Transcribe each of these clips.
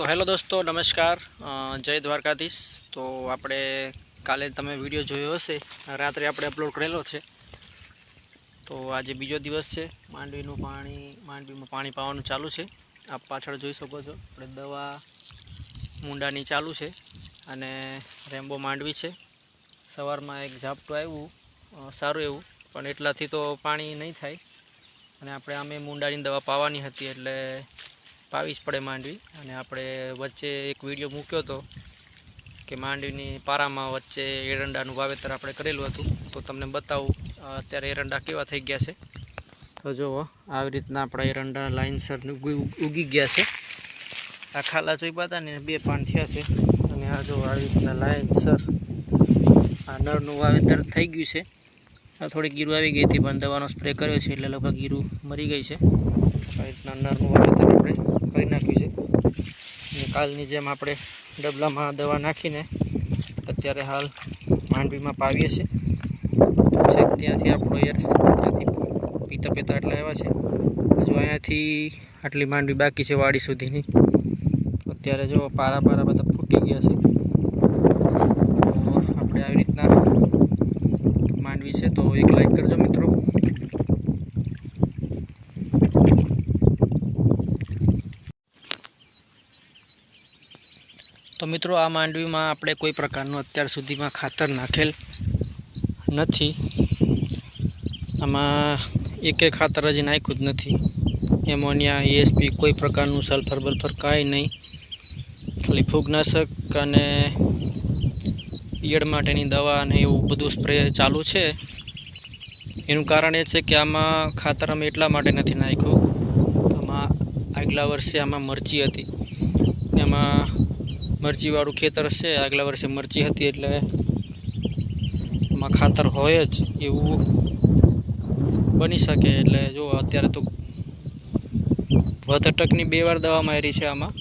તો હેલો દોસ્તો, નમસ્કાર. જય દ્વારકાધીશ. તો આપણે કાલે તમે વીડિયો જોયો હશે. રાત્રે આપણે અપલોડ કરેલો છે. તો આજે બીજો દિવસ છે. માંડવીનું પાણી, માંડવીમાં પાણી પાવાનું ચાલુ છે. આપ પાછળ જોઈ શકો છો. આપણે દવા મુંડાની ચાલુ છે અને રેમ્બો માંડવી છે. સવારમાં એક ઝાપટું આવ્યું. સારું એવું. પણ એટલાથી તો પાણી નહીં થાય. અને આપણે આમે મુંડાની દવા પાવાની હતી એટલે પાવી જ પડે માંડવી અને આપણે વચ્ચે એક વીડિયો મૂક્યો હતો કે માંડવીની પારામાં વચ્ચે એરંડાનું વાવેતર આપણે કરેલું હતું. તો તમને બતાવું, અત્યારે એરંડા કેવા થઈ ગયા છે. તો જુઓ આવી રીતના આપણા એરંડા લાઇનસર ઉગી ગયા છે. આ ખાલા ચોઈપા હતા ને, બે પાન થયા છે. અને આ જો આવી રીતના લાઇનસર આ નળનું વાવેતર થઈ ગયું છે. આ થોડી ગીરું આવી ગઈ હતી, પણ દવાનો સ્પ્રે કર્યો છે એટલે લગભગ ગીરું મરી ગઈ છે. આવી રીતના નળનું વાવેતર આપણે કાલની જેમ આપણે ડબલામાં દવા નાખીને અત્યારે હાલ માંડવીમાં પાવીએ છીએ. ત્યાંથી આપણો એર ત્યાંથી પીતા પીતા એટલા આવ્યા છે. હજુ અહીંયાથી આટલી માંડવી બાકી છે વાડી સુધીની. અત્યારે જો પારા પારા બધા ફૂટી ગયા છે. તો આપણે આવી રીતના માંડવી છે તો એક લાઈક કરજો મિત્રો તો મિત્રો, આ માંડવીમાં આપણે કોઈ પ્રકારનું અત્યાર સુધીમાં ખાતર નાખેલ નથી. આમાં એકે ખાતર હજી નાખ્યું જ નથી. એમોનિયા એએસપી કોઈ પ્રકારનું સલ્ફર બલ્ફર કાંઈ નહીં. ખાલી ફૂગનાશક અને ઈયળ માટેની દવા અને એવું બધું સ્પ્રે ચાલુ છે. એનું કારણ એ છે કે આમાં ખાતર અમે એટલા માટે નથી નાખ્યું. આમાં આગલા વર્ષે આમાં મરચી હતી. એમાં મરચીવાળું ખેતર છે. આગલા વર્ષે મરચી હતી એટલે એમાં ખાતર હોય જ એવું બની શકે એટલે જો અત્યારે તો વધટકની બે વાર દવા મારી છે આમાં.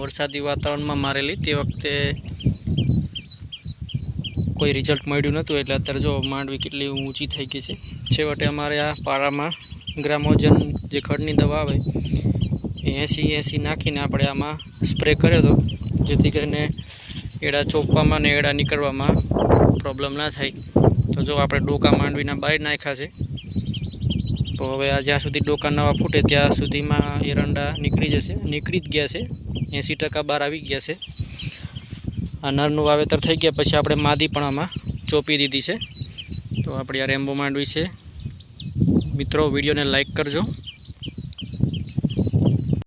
વરસાદી વાતાવરણમાં મારેલી. તે વખતે કોઈ રિઝલ્ટ મળ્યું નહોતું એટલે અત્યારે જો માંડવી કેટલી ઊંચી થઈ ગઈ છે. છેવટે અમારે આ પારામાં ગ્રામોજન જે ખડની દવા આવે એંસી એંસી નાખીને આપણે આમાં સ્પ્રે કર્યો હતો જેથી કરીને એડા ચોપવામાં ને એડા નીકળવામાં પ્રોબ્લેમ ના થાય. તો જો આપણે ડોકા માંડવીના બહાર નાખ્યા છે, તો હવે આ જ્યાં સુધી ડોકા નવા ફૂટે ત્યાં સુધીમાં એરંડા નીકળી જશે. નીકળી જ ગયા છે. એંસી ટકા બહાર આવી ગયા છે. આ નરનું વાવેતર થઈ ગયા પછી આપણે માદી પણ આમાં ચોપી દીધી છે. તો આપણી આ રેમ્બો માંડવી છે. મિત્રો, વિડીયોને લાઈક કરજો.